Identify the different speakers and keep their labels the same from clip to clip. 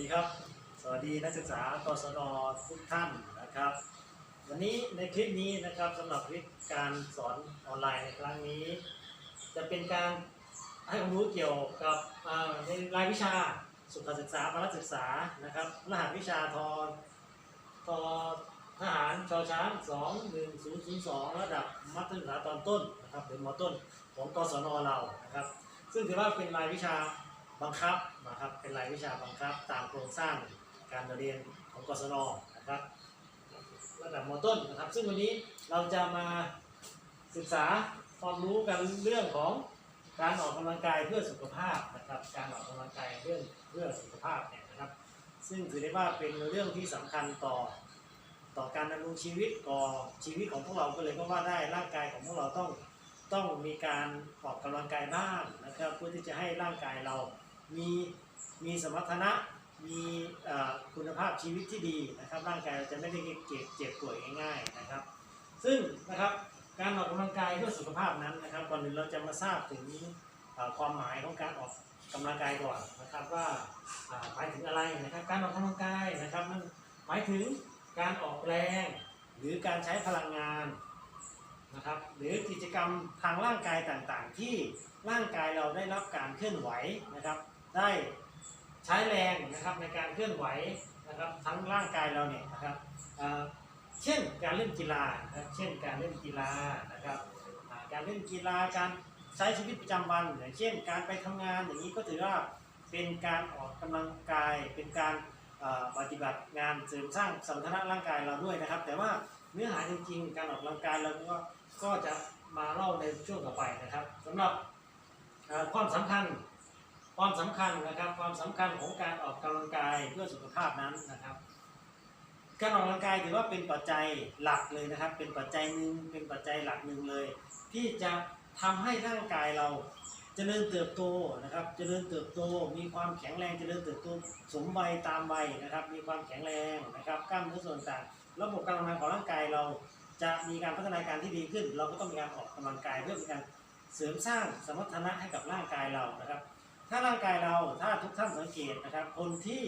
Speaker 1: ดีครับ สวัสดีนักศึกษากศนทุกท่านนะครับ วันนี้ในคลิปนี้นะครับสำหรับคลิปการสอนออนไลน์ในครั้งนี้ จะเป็นการให้ความรู้เกี่ยวกับในรายวิชาสุขศึกษาพละศึกษานะครับรหัสวิชาทอทอทหารชอช้าง 2 1 0 0 2 ระดับมัธยมศึกษาตอนต้นนะครับหรือมต้นของกศนเรานะครับ ซึ่งถือว่าเป็นรายวิชา บังคับนะครับเป็นรายวิชาบังคับ ตามโครงสร้างการเรียนของกศนนะครับระดับมต้นนะครับ ซึ่งวันนี้เราจะมาศึกษาความรู้กันเรื่องของการออกกำลังกายเพื่อสุขภาพนะครับ การออกกำลังกายเรื่องเพื่อสุขภาพเนี่ยนะครับ ซึ่งถือได้ว่าเป็นเรื่องที่สำคัญต่อต่อการดำรงชีวิตก่อชีวิตของพวกเราก็เลยก็ว่าได้ร่างกายของพวกเราต้องต้องมีการออกกำลังกายบ้างนะครับ เพื่อที่จะให้ร่างกายเรา มีมีสมรรถนะมีคุณภาพชีวิตที่ดีนะครับ ร่างกายเราจะไม่ได้เจ็บเจ็บป่วยง่ายๆนะครับ ซึ่งนะครับการออกกำลังกายเพื่อสุขภาพนั้นนะครับก่อนอื่นเราจะมาทราบถึงความหมายของการออกกำลังกายก่อนนะครับว่าอ่าหมายถึงอะไรนะครับ การออกกำลังกายนะครับมันหมายถึงการออกแรงหรือการใช้พลังงานนะครับหรือกิจกรรมทางร่างกายต่างๆ ที่ร่างกายเราได้รับการเคลื่อนไหวนะครับ ได้ใช้แรงนะครับในการเคลื่อนไหวนะครับทั้งร่างกายเราเนี่ยนะครับเช่นการเล่นกีฬาเช่นการเล่นกีฬานะครับการเล่นกีฬาการใช้ชีวิตประจำวันอย่างเช่น การไปทำงานอย่างนี้ก็ถือว่าเป็นการออกกำลังกายเป็นการปฏิบัติงานเสริมสร้างสมรรถนะร่างกายเราด้วยนะครับ แต่ว่าเนื้อหาจริงๆ การออกกำลังกายเราก็ก็จะมาเล่าในช่วงต่อไปนะครับสำหรับความสำคัญ ความสำคัญนะครับความสำคัญของการออกกำลังกายเพื่อสุขภาพนั้นนะครับ การออกกำลังกายถือว่าเป็นปัจจัยหลักเลยนะครับ เป็นปัจจัยหนึ่งเป็นปัจจัยหลักหนึ่งเลย ที่จะทำให้ร่างกายเราเจริญเติบโตนะครับเจริญเติบโต มีความแข็งแรงเจริญเติบโตสมวัยตามวัยนะครับ มีความแข็งแรงนะครับกล้ามเนื้อส่วนต่างระบบการทำงานของร่างกายเราจะมีการพัฒนาการที่ดีขึ้น เราก็ต้องมีการออกกำลังกายเพื่อเป็นการเสริมสร้างสมรรถนะให้กับร่างกายเรานะครับ ถ้าร่างกายเราถ้าทุกท่านสังเกตนะครับ คนที่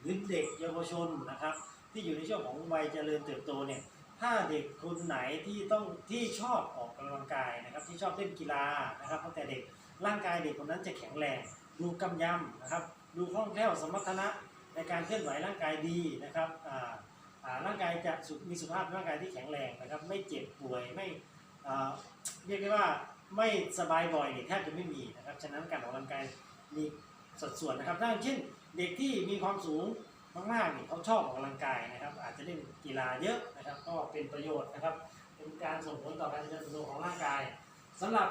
Speaker 1: หรือเด็กเยาวชนนะครับ ที่อยู่ในช่วงของวัยเจริญเติบโตเนี่ยถ้าเด็กคนไหนที่ต้องที่ชอบออกกำลังกายนะครับ ที่ชอบเล่นกีฬานะครับตั้งแต่เด็กร่างกายเด็กคนนั้นจะแข็งแรงดูกำยำนะครับ ดูคล่องแคล่วสมรรถนะในการเคลื่อนไหวร่างกายดีนะครับอ่าอ่าร่างกายจะมีสุขภาพร่างกายที่แข็งแรงนะครับ ไม่เจ็บป่วยไม่อ่าเรียกได้ว่าไม่สบายบ่อยเนี่ยแทบจะไม่มีนะครับฉะนั้นการออกกำลังกาย มีสัดส่วนนะครับถ้าอย่างเช่น เด็กที่มีความสูงมากๆเนี่ยเขาชอบออกกำลังกายนะครับ อาจจะเล่นกีฬาเยอะนะครับ ก็เป็นประโยชน์นะครับ เป็นการส่งผลต่อการเจริญเติบโตของร่างกายสำหรับ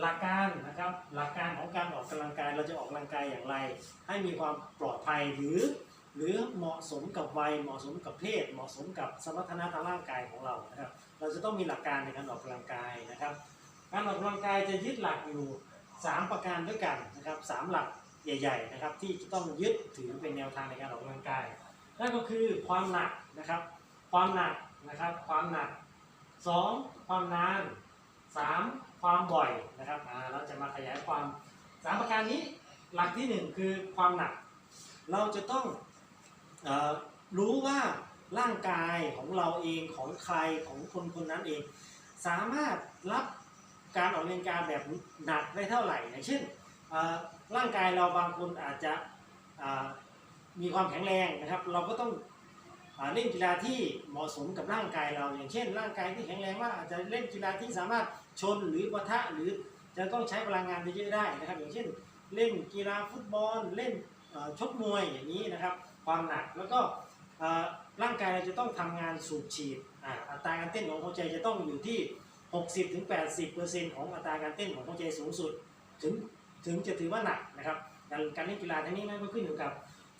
Speaker 1: หลักการนะครับ หลักการของการออกกำลังกายเราจะออกกำลังกายอย่างไร ให้มีความปลอดภัยหรือ หรือเหมาะสมกับวัยเหมาะสมกับเพศ เหมาะสมกับสมรรถนะทางร่างกายของเรานะครับ เราจะต้องมีหลักการในการออกกำลังกายนะครับ การออกกำลังกายจะยึดหลักอยู่ 3 ประการด้วยกันนะครับสามหลักใหญ่ ๆ นะครับ ที่จะต้องยึดถือเป็นแนวทางในการออกกำลังกายนั่นก็คือความหนักนะครับ ความหนักนะครับ ความหนัก 2. ความนาน 3. ความบ่อยนะครับเราจะมาขยายความสามประการนี้หลักที่หนึ่งคือความหนัก เราจะต้องออรู้ว่าร่างกายของเราเองของใครของคนคนนั้นเอง สามารถรับ การออกกำลังกายแบบหนักได้เท่าไหร่อย่างเช่นร่างกายเราบางคนอาจจะมีความแข็งแรงนะครับ เราก็ต้องเล่นกีฬาที่เหมาะสมกับร่างกายเรา อย่างเช่น ร่างกายที่แข็งแรงมาอาจจะเล่นกีฬาที่สามารถชนหรือปะทะหรือจะต้องใช้พลังงานเยอะๆได้นะครับ อย่างเช่น เล่นกีฬาฟุตบอลเล่นชกมวยอย่างนี้นะครับ ความหนักแล้วก็ร่างกายเราจะต้องทำงานสูบฉีดอัตราการเต้นของหัวใจจะต้องอยู่ที่ 60-80%ของอัตราการเต้นของหัวใจสูงสุด ถึงถึงจะถือว่าหนักนะครับการการเล่นกีฬาทั้งนี้มันก็ขึ้นอยู่กับ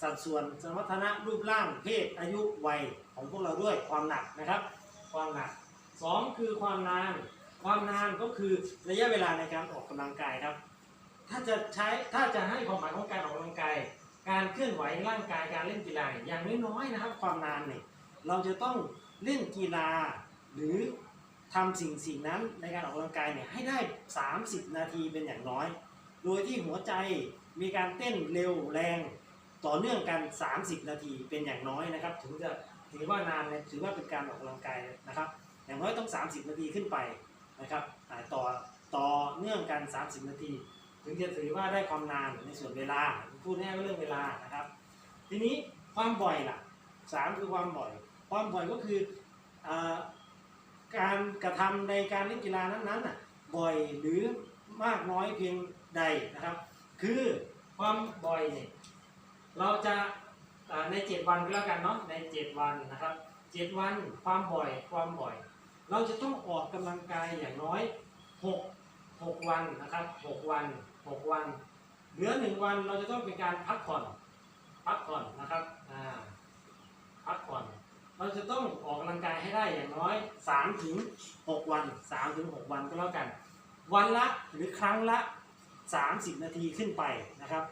Speaker 1: สัดส่วนสมรรถนะรูปร่างเพศอายุวัยของพวกเราด้วยความหนักนะครับ ความหนักสองคือความนาน ความนานก็คือระยะเวลาในการออกกำลังกายครับ ถ้าจะใช้ถ้าจะให้ความหมายของการออกกำลังกาย การเคลื่อนไหวร่างกายการเล่นกีฬาอย่างน้อยๆนะครับ ความนานเนี่ยเราจะต้องเล่นกีฬาหรือ ทำสิ่งสิ่งนั้นในการออกกำลังกายเนี่ยให้ได้ 30 นาทีเป็นอย่างน้อย โดยที่หัวใจมีการเต้นเร็วแรงต่อเนื่องกัน 30 นาทีเป็นอย่างน้อยนะครับ ถึงจะถือว่านานเลยถือว่าเป็นการออกกำลังกายนะครับ อย่างน้อยต้อง 30 นาทีขึ้นไปนะครับต่อต่อเนื่องกัน 30 นาที ถึงจะถือว่าได้ความนานในส่วนเวลาพูดง่ายๆว่าเรื่องเวลานะครับ ทีนี้ความบ่อยล่ะสามคือความบ่อย ความบ่อยก็คืออา การกระทำในการเล่นกีฬานั้นๆน่ะบ่อยหรือมากน้อยเพียงใดนะครับ คือความบ่อยเนี่ยเราจะอ่าใน7วันก็แล้วกันเนาะใน7วันนะครับ7วันความบ่อยความบ่อย เราจะต้องออกกำลังกายอย่างน้อย6 6วันนะครับ6วัน6วัน เหลือ1วันเราจะต้องเป็นการพักผ่อนพักผ่อนนะครับอ่าพักผ่อน เราจะต้องออกกำลังกายให้ได้อย่างน้อย3ถึง6วัน3ถึง6วันก็แล้วกัน วันละหรือครั้งละ 30 นาทีขึ้นไปนะครับ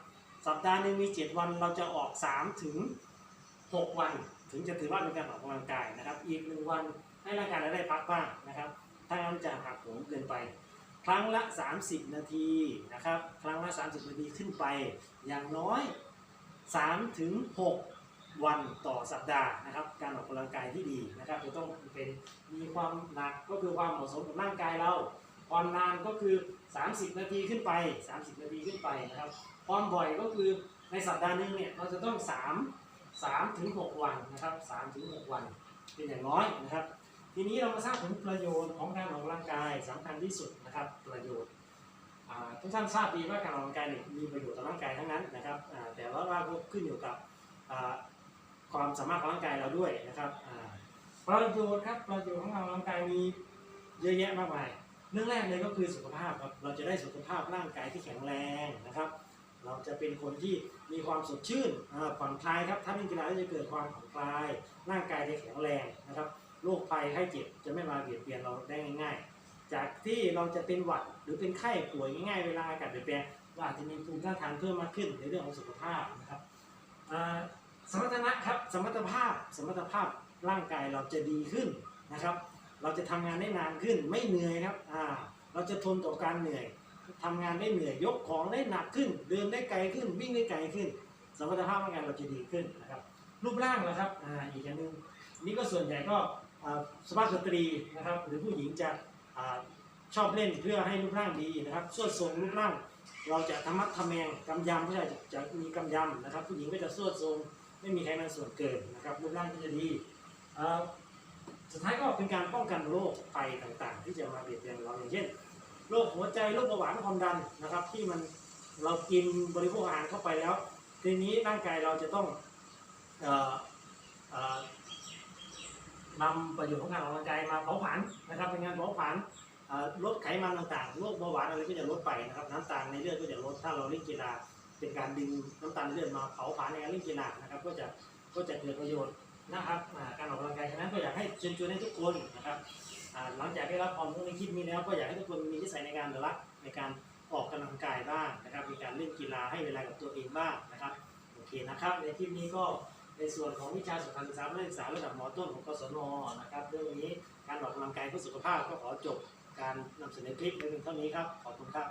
Speaker 1: สัปดาห์หนึ่งมี 7 วันเราจะออก3ถึง6วัน ถึงจะถือว่าเป็นการออกกำลังกายนะครับ อีกหนึ่งวันให้ร่างกายเราได้พักบ้างนะครับ ถ้างั้นจะหักโหมเกินไป ครั้งละ 30 นาทีนะครับ ครั้งละ 30 นาทีขึ้นไป อย่างน้อย3ถึง6 วันต่อสัปดาห์นะครับการออกกำลังกายที่ดีนะครับจะต้องเป็นมีความหนักก็คือความเหมาะสมกับร่างกายเราความนานก็คือ 30 นาทีขึ้นไป 30 นาทีขึ้นไปนะครับความบ่อยก็คือในสัปดาห์หนึงเนี่ยเราจะต้อง 3 3ถึง6วันนะครับ3ถึง6วัน เป็นอย่างน้อยนะครับ ทีนี้เรามาทราบถึงประโยชน์ของการออกกำลังกายสำคัญที่สุดนะครับประโยชน์ทุกท่านทราบดีว่าการออกกำลังกายเนี่ยมีประโยชน์ต่อร่างกายทั้งนั้นนะครับแต่ว่าว่าขึ้นอยู่กับ ความสามารถของร่างกายเราด้วยนะครับอ่าประโยชน์ครับประโยชน์ของการออกกำลังกายมีเยอะแยะมากมายเรื่องแรกเลยก็คือสุขภาพครับเราจะได้สุขภาพร่างกายที่แข็งแรงนะครับ เราจะเป็นคนที่มีความสดชื่นผ่อนคลายครับถ้าเล่นกีฬาจะเกิดความผ่อนคลาย ร่างกายจะแข็งแรงนะครับโรคภัยไข้เจ็บจะไม่มาเบียดเบียนเราได้ง่าย ๆ จากที่เราจะเป็นหวัดหรือเป็นไข้ป่วยง่ายๆ เวลาอากาศเปลี่ยนแปลงเราอาจจะมีภูมิต้านทานเพิ่มมากขึ้นในเรื่องของสุขภาพนะครับอ่า สมรรถนะครับ สมรรถภาพ สมรรถภาพร่างกายเราจะดีขึ้นนะครับ เราจะทำงานได้นานขึ้น ไม่เหนื่อยครับ อ่า เราจะทนต่อการเหนื่อยทำงานได้เหนื่อย ยกของได้หนักขึ้น เดินได้ไกลขึ้น วิ่งได้ไกลขึ้น สมรรถภาพร่างกายเราจะดีขึ้นนะครับ รูปร่างนะครับ อ่า อีกอย่างหนึ่งนี่ก็ส่วนใหญ่ก็อ่าสภาพสตรีนะครับ หรือผู้หญิงจะอาชอบเล่นเพื่อให้รูปร่างดีนะครับส่วนทรงรูปร่าง เราจะทำมัดทำแมงกำยำผู้ชายจะจะมีกำยำนะครับ ผู้หญิงก็จะส่วนทรง ไม่มีไขมันส่วนเกินนะครับรูปร่างก็จะดีสุดท้ายก็เป็นการป้องกันโรคภัยต่างๆ ที่จะมาเบียดเบียนเราอย่างเช่นโรคหัวใจโรคเบาหวานความดันนะครับ ที่มันเรากินบริโภคอาหารเข้าไปแล้ว ทีนี้ร่างกายเราจะต้องออนำประโยชน์ของการออกกำลังกายมาเผาผลาญนะครับเป็นงานเผาผลาญลดไขมันต่างๆโรคเบาหวานอะไรก็จะลดไปนะครับน้ำตาลในเลือดก็จะลดถ้าเราเล่นกีฬา เป็นการดึงน้ำตาลในเลือดมาเผาผลาญในการเล่นกีฬานะครับ ก็จะก็จะเกิดประโยชน์นะครับการออกกำลังกายฉะนั้นก็อยากให้เชิญชวนให้ทุกคนนะครับหลังจากได้รับความรู้ในคลิปนี้แล้ว ก็อยากให้ทุกคนมีนิสัยในการรักในการออกกำลังกายบ้างนะครับ มีการเล่นกีฬาให้เวลากับตัวเองบ้างนะครับโอเคนะครับ ในคลิปนี้ก็ในส่วนของวิชาสุขศึกษานักศึกษาระดับมต้นของกศนนะครับเรื่องนี้การออกกำลังกายเพื่อสุขภาพก็ขอจบการนำเสนอคลิปในเพียงเท่านี้ครับขอบคุณครับ